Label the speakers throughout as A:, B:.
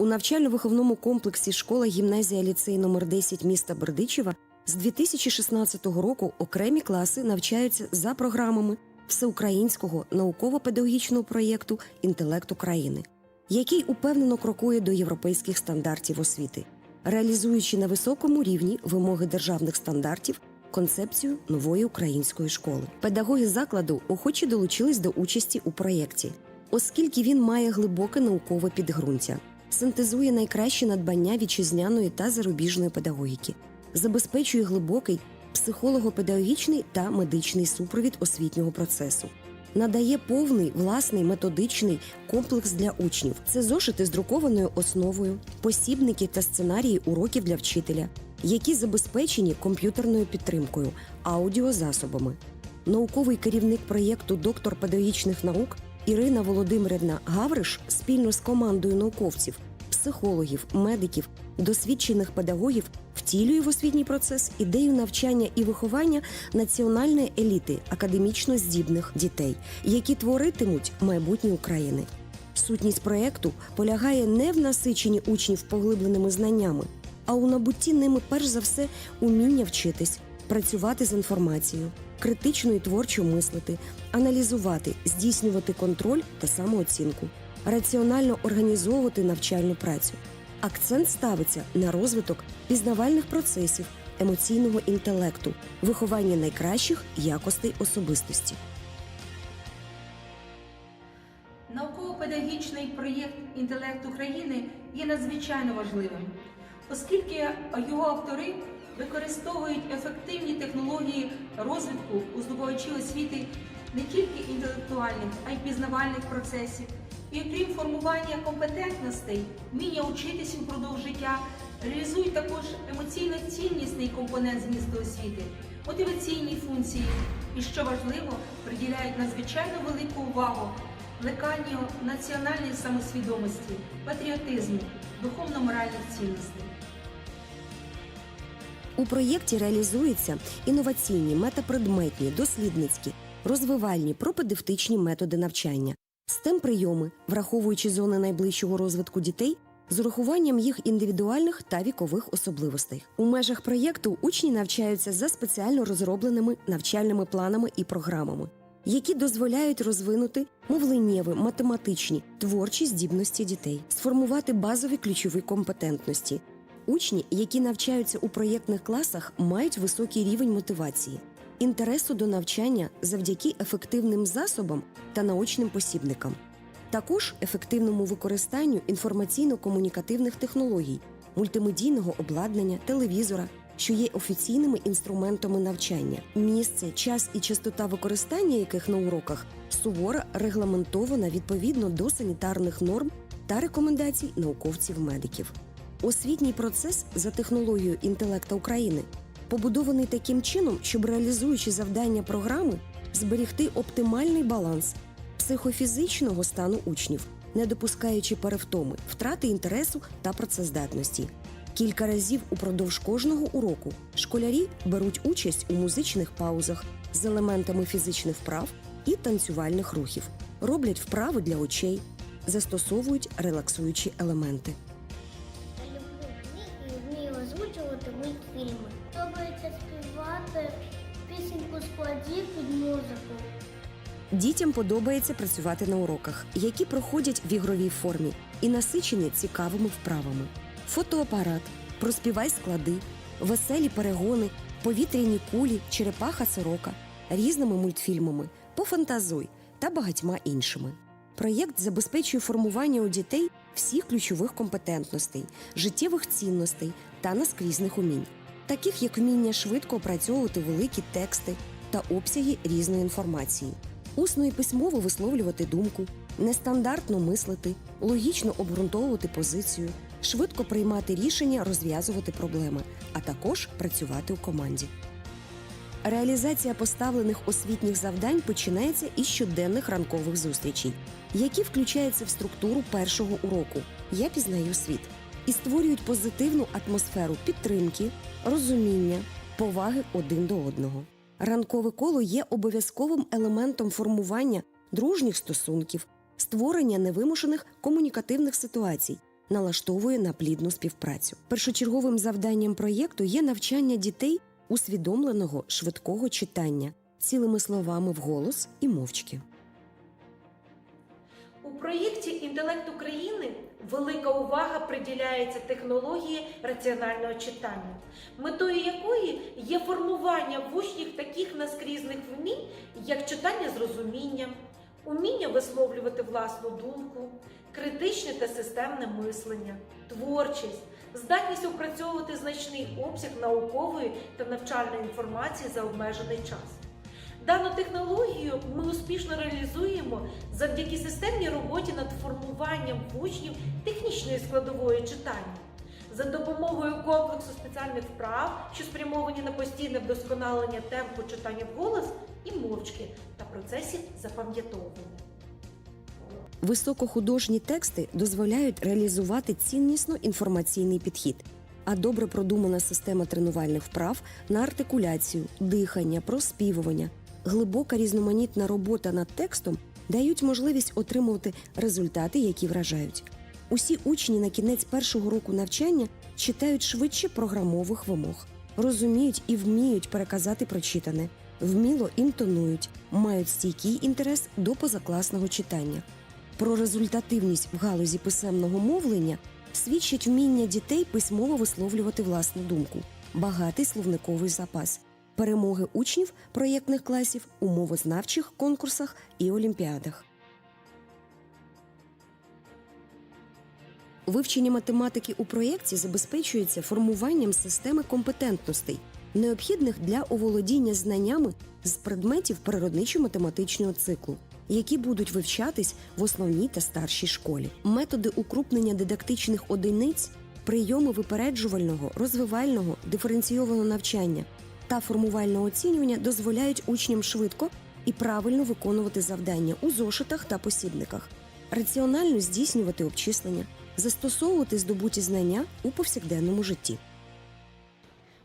A: У навчально-виховному комплексі школа гімназія ліцей номер 10 міста Бердичева з 2016 року окремі класи навчаються за програмами всеукраїнського науково-педагогічного проєкту Інтелект України, який упевнено крокує до європейських стандартів освіти, реалізуючи на високому рівні вимоги державних стандартів. Концепцію нової української школи педагоги закладу охоче долучились до участі у проєкті, оскільки він має глибоке наукове підґрунтя, синтезує найкращі надбання вітчизняної та зарубіжної педагогіки, забезпечує глибокий психолого-педагогічний та медичний супровід освітнього процесу. Надає повний власний методичний комплекс для учнів. Це зошити з друкованою основою, посібники та сценарії уроків для вчителя, які забезпечені комп'ютерною підтримкою, аудіозасобами. Науковий керівник проєкту доктор педагогічних наук Ірина Володимирівна Гавриш спільно з командою науковців, психологів, медиків, досвідчених педагогів втілює в освітній процес ідею навчання і виховання національної еліти академічно здібних дітей, які творитимуть майбутнє України. Сутність проєкту полягає не в насиченні учнів поглибленими знаннями, а у набутті ними перш за все уміння вчитись, працювати з інформацією, критично і творчо мислити, аналізувати, здійснювати контроль та самооцінку, раціонально організовувати навчальну працю. Акцент ставиться на розвиток пізнавальних процесів, емоційного інтелекту, виховання найкращих якостей особистості.
B: Науково-педагогічний проєкт Інтелект України є надзвичайно важливим, оскільки його автори використовують ефективні технології розвитку у здобувачі освіти не тільки інтелектуальних, а й пізнавальних процесів. І окрім формування компетентностей, вміння учитись упродовж життя, реалізують також емоційно-ціннісний компонент змісту освіти, мотиваційні функції і, що важливо, приділяють надзвичайно велику увагу плеканню національної самосвідомості, патріотизму, духовно-моральних цінностей.
A: У проєкті реалізуються інноваційні, метапредметні, дослідницькі, розвивальні, пропедевтичні методи навчання, stem прийоми, враховуючи зони найближчого розвитку дітей з урахуванням їх індивідуальних та вікових особливостей. У межах проєкту учні навчаються за спеціально розробленими навчальними планами і програмами, які дозволяють розвинути мовленнєві, математичні, творчі здібності дітей, сформувати базові ключові компетентності. Учні, які навчаються у проєктних класах, мають високий рівень мотивації, інтересу до навчання завдяки ефективним засобам та наочним посібникам, також ефективному використанню інформаційно-комунікативних технологій, мультимедійного обладнання, телевізора, що є офіційними інструментами навчання, місце, час і частота використання яких на уроках суворо регламентована відповідно до санітарних норм та рекомендацій науковців-медиків. Освітній процес за технологією інтелекта України побудований таким чином, щоб реалізуючи завдання програми, зберігти оптимальний баланс психофізичного стану учнів, не допускаючи перевтоми, втрати інтересу та працездатності. Кілька разів упродовж кожного уроку школярі беруть участь у музичних паузах з елементами фізичних вправ і танцювальних рухів, роблять вправи для очей, застосовують релаксуючі елементи.
C: Музику.
A: Дітям подобається працювати на уроках, які проходять в ігровій формі і насичені цікавими вправами. Фотоапарат, проспівай склади, веселі перегони, повітряні кулі, черепаха сорока, різними мультфільмами, пофантазуй та багатьма іншими. Проєкт забезпечує формування у дітей всіх ключових компетентностей, життєвих цінностей та наскрізних умінь, таких як вміння швидко опрацьовувати великі тексти та обсяги різної інформації, усно і письмово висловлювати думку, нестандартно мислити, логічно обґрунтовувати позицію, швидко приймати рішення, розв'язувати проблеми, а також працювати у команді. Реалізація поставлених освітніх завдань починається із щоденних ранкових зустрічей, які включаються в структуру першого уроку Я пізнаю світ і створюють позитивну атмосферу підтримки, розуміння, поваги один до одного. Ранкове коло є обов'язковим елементом формування дружніх стосунків, створення невимушених комунікативних ситуацій, налаштовує на плідну співпрацю. Першочерговим завданням проєкту є навчання дітей усвідомленого швидкого читання цілими словами вголос і мовчки.
D: У проєкті Інтелект України велика увага приділяється технології раціонального читання, метою якої є формування в учнів таких наскрізних вмінь, як читання з розумінням, уміння висловлювати власну думку, критичне та системне мислення, творчість, здатність опрацьовувати значний обсяг наукової та навчальної інформації за обмежений час. Дану технологію ми успішно реалізуємо завдяки системній роботі над формуванням в учнів технічної складової читання. За допомогою комплексу спеціальних вправ, що спрямовані на постійне вдосконалення темпу читання вголос і мовчки та процесів запам'ятовування.
A: Високохудожні тексти дозволяють реалізувати ціннісно інформаційний підхід, а добре продумана система тренувальних вправ на артикуляцію, дихання, проспівування, глибока різноманітна робота над текстом дають можливість отримувати результати, які вражають. Усі учні на кінець першого року навчання читають швидше програмових вимог, розуміють і вміють переказати прочитане, вміло інтонують, мають стійкий інтерес до позакласного читання. Про результативність в галузі писемного мовлення свідчить вміння дітей письмово висловлювати власну думку, багатий словниковий запас, перемоги учнів проєктних класів у мовознавчих конкурсах і олімпіадах. Вивчення математики у проєкті забезпечується формуванням системи компетентностей, необхідних для оволодіння знаннями з предметів природничо-математичного циклу, які будуть вивчатись в основній та старшій школі. Методи укрупнення дидактичних одиниць, прийоми випереджувального, розвивального, диференційованого навчання та формувальне оцінювання дозволяють учням швидко і правильно виконувати завдання у зошитах та посібниках, раціонально здійснювати обчислення, застосовувати здобуті знання у повсякденному житті.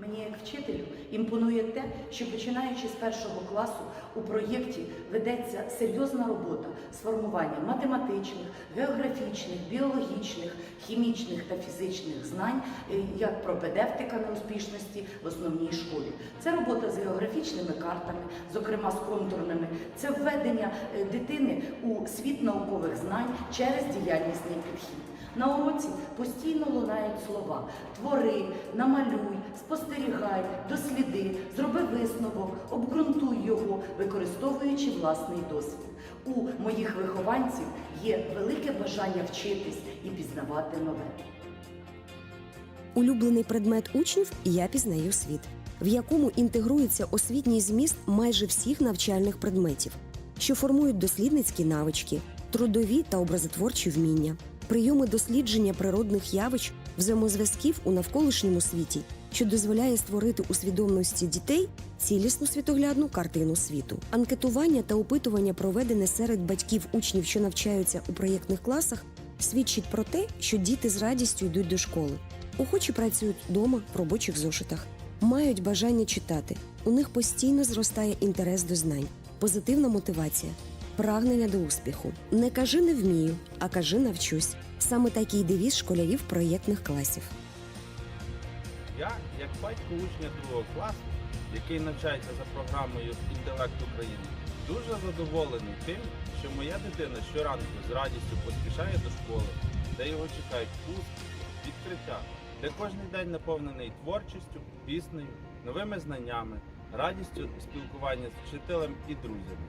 E: Мені як вчителю імпонує те, що починаючи з першого класу у проєкті ведеться серйозна робота з формуванням математичних, географічних, біологічних, хімічних та фізичних знань, е, як пропедевтика неуспішності в основній школі. Це робота з географічними картами, зокрема з контурними, це введення е, дитини у світ наукових знань через діяльнісний підхід. На уроці постійно лунають слова твори, намалюй, спостерігай, досліди, зроби висновок, обґрунтуй його, використовуючи власний досвід. У моїх вихованців є велике бажання вчитись і пізнавати нове.
A: Улюблений предмет учнів я пізнаю світ, в якому інтегрується освітній зміст майже всіх навчальних предметів, що формують дослідницькі навички, трудові та образотворчі вміння, прийоми дослідження природних явищ, взаємозв'язків у навколишньому світі, що дозволяє створити у свідомості дітей цілісну світоглядну картину світу. Анкетування та опитування, проведене серед батьків учнів, що навчаються у проєктних класах, свідчить про те, що діти з радістю йдуть до школи. Охочі працюють вдома в робочих зошитах, мають бажання читати. У них постійно зростає інтерес до знань, позитивна мотивація, прагнення до успіху. Не кажи не вмію, а кажи навчусь. Саме такий девіз школярів проєктних класів.
F: Я, як батько учня другого класу, який навчається за програмою Інтелект України, дуже задоволений тим, що моя дитина щоранку з радістю поспішає до школи, де його чекають успіхи, відкриття, де кожен день наповнений творчістю, піснею, новими знаннями, радістю спілкування з вчителем і друзями.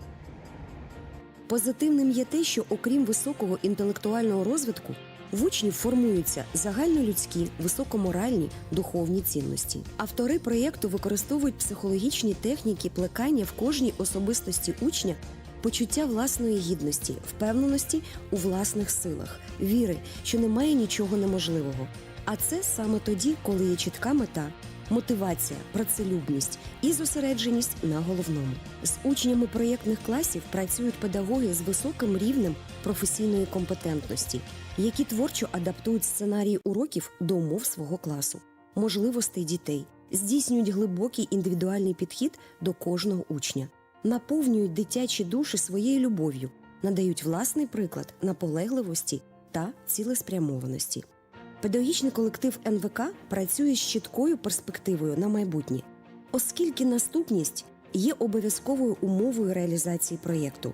A: Позитивним є те, що окрім високого інтелектуального розвитку, в учнів формуються загальнолюдські, високоморальні, духовні цінності. Автори проєкту використовують психологічні техніки плекання в кожній особистості учня почуття власної гідності, впевненості у власних силах, віри, що немає нічого неможливого. А це саме тоді, коли є чітка мета, мотивація, працелюбність і зосередженість на головному. З учнями проєктних класів працюють педагоги з високим рівнем професійної компетентності, які творчо адаптують сценарії уроків до умов свого класу, можливостей дітей, здійснюють глибокий індивідуальний підхід до кожного учня, наповнюють дитячі душі своєю любов'ю, надають власний приклад наполегливості та цілеспрямованості. Педагогічний колектив НВК працює з чіткою перспективою на майбутнє, оскільки наступність є обов'язковою умовою реалізації проєкту.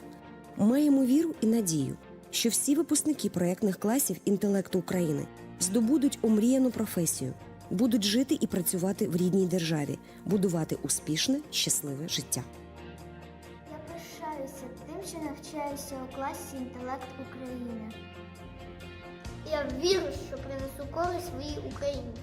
A: Маємо віру і надію, що всі випускники проєктних класів інтелекту України здобудуть омріяну професію, будуть жити і працювати в рідній державі, будувати успішне, щасливе життя.
C: Я пишаюся тим, що навчаюся у класі інтелект України. Я вірю, що принесу користь своїй Україні.